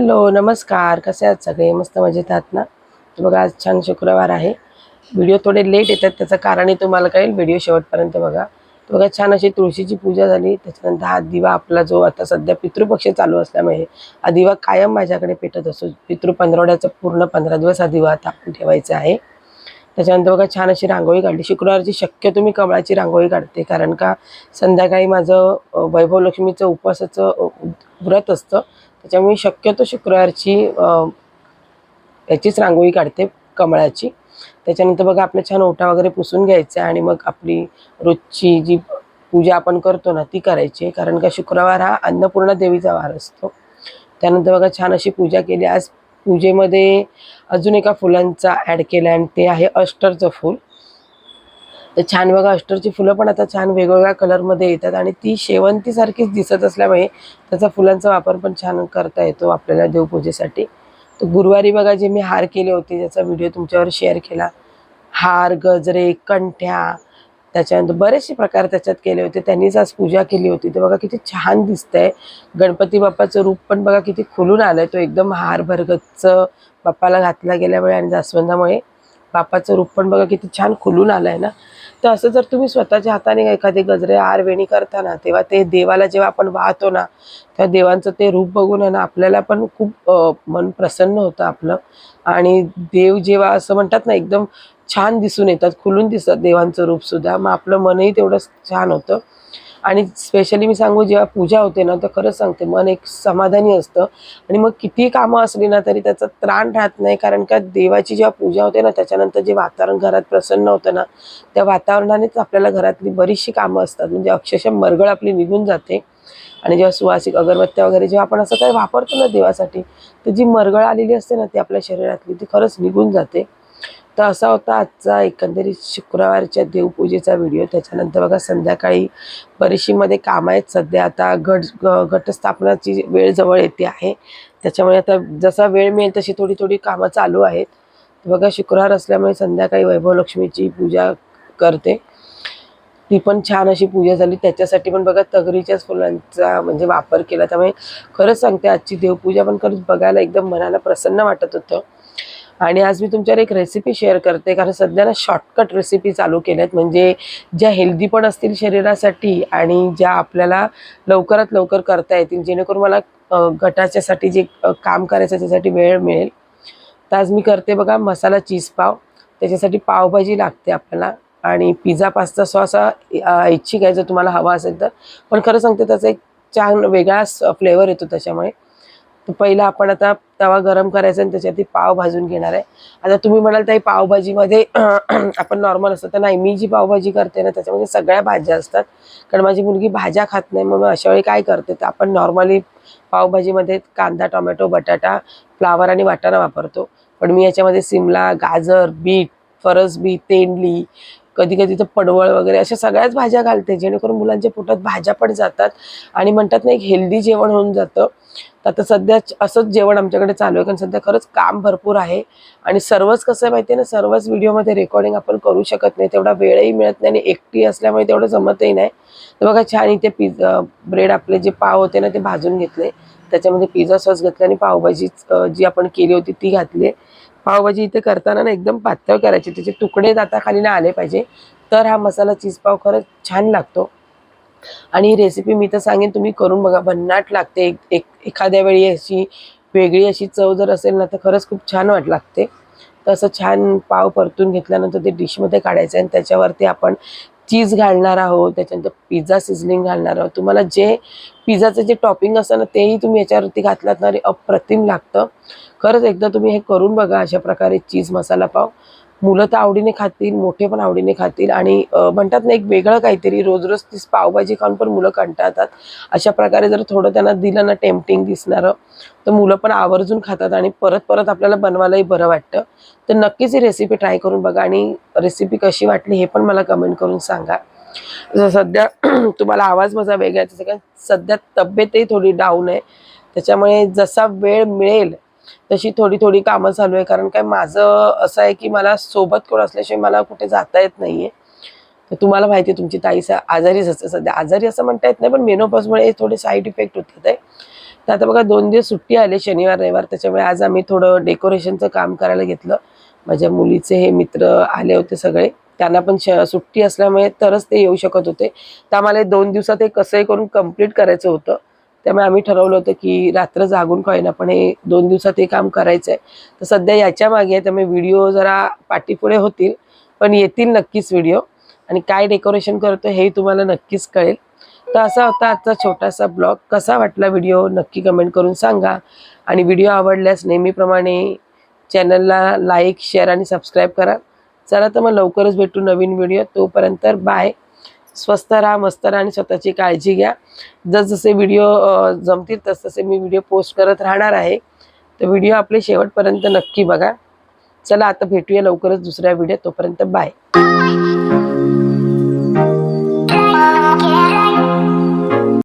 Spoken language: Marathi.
हॅलो नमस्कार. कसे आहात सगळे? मस्त मजेत आहात ना? बघा आज छान शुक्रवार आहे. व्हिडिओ थोडे लेट येतात त्याचं कारणही तुम्हाला कळेल. व्हिडिओ शेवटपर्यंत बघा. तर बघा छान अशी तुळशीची पूजा झाली. त्याच्यानंतर हा दिवा आपला जो आता सध्या पितृपक्ष चालू असल्यामुळे हा दिवा कायम माझ्याकडे पेटत असतो. पितृ पंधरवड्याचा पूर्ण पंधरा दिवस हा दिवा आता आपण ठेवायचा आहे. त्याच्यानंतर बघा छान अशी रांगोळी काढली. शुक्रवारची शक्यतो मी कमळाची रांगोळी काढते. कारण का संध्याकाळी माझं वैभव लक्ष्मीचं उपवासाचं व्रत असतं. त्याच्यामुळे शक्यतो शुक्रवारची याचीच रांगोळी काढते कमळाची. त्याच्यानंतर बघा आपल्या छान ओटा वगैरे पुसून घ्यायचा आणि मग आपली रोजची जी पूजा आपण करतो ना ती करायची. कारण का शुक्रवार हा अन्नपूर्णा देवीचा वार असतो. त्यानंतर बघा छान अशी पूजा केली. आज पूजेमध्ये अजून एका फुलांचा ॲड केला आणि ते आहे अष्टरचं फूल. तर छान बघा अष्टरची फुलं पण आता छान वेगवेगळ्या कलरमध्ये येतात आणि ती शेवंतीसारखीच दिसत असल्यामुळे त्याचा फुलांचा वापर पण छान करता येतो आपल्याला देवपूजेसाठी. तर गुरुवारी बघा जे मी हार केले होते त्याचा व्हिडिओ तुमच्यावर शेअर केला हार गजरे कंठ्या त्याच्यानंतर बरेचसे प्रकार त्याच्यात केले होते. त्यांनीच आज पूजा केली होती. तर बघा किती छान दिसतंय. गणपती बाप्पाचं रूप पण बघा किती खुलून आलंय. तो एकदम हार भरगतचं बाप्पाला घातला गेल्यामुळे आणि जास्वंदामुळे बापाचं रूप पण बघा किती छान खुलून आलंय ना. तर असं जर तुम्ही स्वतःच्या हाताने एखादी गजरे हार वेणी करता तेव्हा ते देवाला जेव्हा आपण वाहतो ना त्या देवांचं ते रूप बघून आहे ना आपल्याला पण खूप मन प्रसन्न होतं आपलं. आणि देव जेव्हा असं म्हणतात ना एकदम छान दिसून येतात खुलून दिसतात देवांचं रूपसुद्धा मग आपलं मनही तेवढंच छान होतं. आणि स्पेशली मी सांगू जेव्हा पूजा होते ना तर खरंच सांगते मन एक समाधानी असतं. आणि मग किती कामं असली ना तरी त्याचा त्राण राहत नाही. कारण का देवाची जेव्हा पूजा होते ना त्याच्यानंतर जे वातावरण घरात प्रसन्न होतं ना त्या वातावरणानेच आपल्याला घरातली बरीचशी कामं असतात. म्हणजे अक्षरशः मरगळ आपली निघून जाते. आणि जेव्हा सुवासिक अगरबत्त्या वगैरे जेव्हा आपण असं काही वापरतो ना देवासाठी तर जी मरगळ आलेली असते ना ती आपल्या शरीरातली ती खरंच निघून जाते. तर असा होता आजचा एकंदरीत शुक्रवारच्या देवपूजेचा व्हिडिओ. त्याच्यानंतर बघा संध्याकाळी बरीचशी कामं आहेत. सध्या आता घट ग- घटस्थापनाची वेळ जवळ येते आहे. त्याच्यामुळे आता जसा वेळ मिळेल तशी थोडी थोडी कामं चालू आहेत. बघा शुक्रवार असल्यामुळे संध्याकाळी वैभव लक्ष्मीची पूजा करते. ती पण छान अशी पूजा झाली. त्याच्यासाठी पण बघा तगरीच्याच फुलांचा म्हणजे वापर केला. त्यामुळे खरंच सांगते आजची देवपूजा पण खरंच बघायला एकदम मनाला प्रसन्न वाटत होतं. आणि आज मी तुमच्यावर एक रेसिपी शेअर करते कारण सध्या ना शॉर्टकट रेसिपी चालू केल्या आहेत म्हणजे ज्या हेल्दी पण असतील शरीरासाठी आणि ज्या आपल्याला लवकरात लवकर करता येतील जेणेकरून मला गटाच्यासाठी जे काम करायचं त्याच्यासाठी वेळ मिळेल. तर आज मी करते बघा मसाला चीज पाव. त्याच्यासाठी पावभाजी लागते आपल्याला. आणि पिझ्झा पास्ता सॉस हा ऐच्छिक आहे जर तुम्हाला हवा असेल तर. पण खरं सांगते त्याचा एक छान वेगळाच फ्लेवर येतो त्याच्यामुळे. पहिलं आपण आता तवा गरम करायचा आणि त्याच्यावरती पाव भाजून घेणार आहे. आता तुम्ही म्हणाल ताई पावभाजीमध्ये आपण नॉर्मल असतं. तर नाही मी जी पावभाजी करते ना त्याच्यामध्ये सगळ्या भाज्या असतात. कारण माझी मुलगी भाज्या खात नाही मग अशा वेळी काय करते तर आपण नॉर्मली पावभाजीमध्ये कांदा टोमॅटो बटाटा फ्लावर आणि वाटाणा वापरतो. पण मी याच्यामध्ये सिमला गाजर बीट फरसबी तेंडली कधी कधी तर पडवळ वगैरे अशा सगळ्याच भाज्या घालते जेणेकरून मुलांच्या पोटात भाज्या पण जातात आणि म्हणतात ना एक हेल्दी जेवण होऊन जातं. तर आता सध्या असंच जेवण आमच्याकडे चालू आहे कारण सध्या खरंच काम भरपूर आहे आणि सर्वच कसं आहे माहिती आहे ना सर्वच व्हिडिओमध्ये रेकॉर्डिंग आपण करू शकत नाही तेवढा वेळही मिळत नाही आणि एकटी असल्यामुळे तेवढं जमतही नाही. तर बघा छान इथे पिझ्झा ब्रेड आपले जे पाव होते ना ते भाजून घेतले. त्याच्यामध्ये पिझ्झा सॉस घेतला आणि पावभाजी जी आपण केली होती ती घातली. पावभाजी इथे करताना ना एकदम पातळ करायची. त्याचे तुकडे दाताखाली ना आले पाहिजे. तर हा मसाला चीज पाव खरंच छान लागतो. आणि ही रेसिपी मी तर सांगेन तुम्ही करून बघा. भन्नाट लागते. एक एक एखाद्या वेळी अशी वेगळी अशी चव जर असेल ना तर खरंच खूप छान वाट लागते. तर असं छान पाव परतून घेतल्यानंतर ते डिशमध्ये काढायचं आहे आणि त्याच्यावरती आपण चीज घालणार आहोत त्याच्यानंतर पिझ्झा सिझलिंग घालणार आहोत. तुम्हाला जे पिझ्झाचं जे टॉपिंग असतं ना तेही तुम्ही याच्यावरती घातलात ना अप्रतिम लागतं. खरंच एकदा तुम्ही हे करून बघा अशा प्रकारे चीज मसाला पाव. मुलं तर आवडीने खातील मोठे पण आवडीने खातील आणि म्हणतात ना एक वेगळं काहीतरी रोज रोज तीच पावभाजी खाऊन पण मुलं कंटाळतात. अशा प्रकारे जर थोडं त्यांना दिलं ना टेम्पटिंग दिसणारं तर मुलं पण आवर्जून खातात आणि परत परत आपल्याला बनवायलाही बरं वाटतं. तर नक्कीच ही रेसिपी ट्राय करून बघा आणि रेसिपी कशी वाटली हे पण मला कमेंट करून सांगा. सध्या तुम्हाला आवाज माझा वेगळा आहे काय? सध्या तब्येतही थोडी डाऊन आहे. त्याच्यामुळे जसा वेळ मिळेल तशी थोडी थोडी कामं चालू आहे. कारण काय माझं असं आहे की मला सोबत कोण असल्याशिवाय मला कुठे जाता येत नाहीये. तर तुम्हाला माहिती आहे तुमची ताई सा- आजारीच असते. सध्या आजारी असं म्हणता येत नाही पण मेनोपासमुळे थोडे साईड इफेक्ट होतात आहे. तर आता बघा दोन दिवस सुट्टी आले शनिवार रविवार. त्याच्यामुळे आज आम्ही थोडं डेकोरेशनचं काम करायला घेतलं. माझ्या मुलीचे हे मित्र आले होते सगळे. त्यांना पण सुट्टी असल्यामुळे तरच ते येऊ शकत होते. तर आम्हाला दोन दिवसात हे कसंही करून कंप्लीट करायचं होतं. त्यामुळे आम्ही ठरवलं होतं की रात्र जागून कळेना पण हे दोन दिवसात हे काम करायचं आहे तर सध्या याच्या मागे आहे त्यामुळे व्हिडिओ जरा पाठीपुढे होतील पण येतील नक्कीच व्हिडिओ. आणि काय डेकोरेशन करतो हे तुम्हाला नक्कीच कळेल. तर असा होता आजचा छोटासा ब्लॉग. कसा वाटला व्हिडिओ नक्की कमेंट करून सांगा. आणि व्हिडिओ आवडल्यास नेहमीप्रमाणे चॅनलला लाईक शेअर आणि सबस्क्राईब करा. चला तर मग लवकरच भेटू नवीन व्हिडिओ. तोपर्यंत बाय. स्वस्त राहा मस्त राहा आणि स्वतःची काळजी घ्या. जसजसे व्हिडिओ जमतील तसतसे मी व्हिडिओ पोस्ट करत राहणार आहे. तर व्हिडिओ आपले शेवटपर्यंत नक्की बघा. चला आता भेटूया लवकरच दुसऱ्या व्हिडिओ तोपर्यंत. बाय